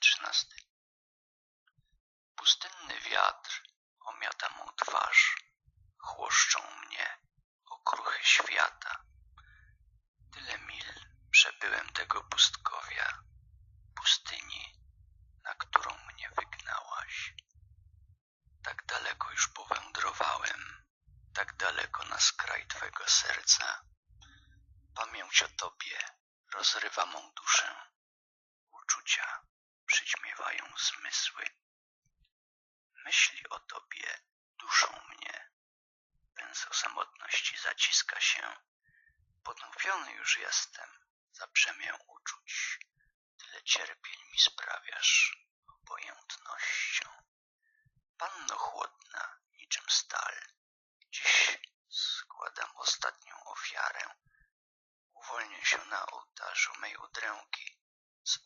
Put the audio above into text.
Obojętność 2013 Pustynny wiatr omiata mą twarz, chłoszczą mnie okruchy świata. Tyle mil przebyłem tego pustkowia, pustyni, na którą mnie wygnałaś. Tak daleko już powędrowałem, tak daleko na skraj twego serca. Pamięć o tobie rozrywa mą duszę. Uczucia przyćmiewają zmysły. Myśli o tobie duszą mnie. Węzeł samotności zaciska się. Podnowiony już jestem, zaprzemię uczuć. Tyle cierpień mi sprawiasz obojętnością. Panno chłodna, niczym stal, dziś składam ostatnią ofiarę. Uwolnię się na ołtarzu mej udręki z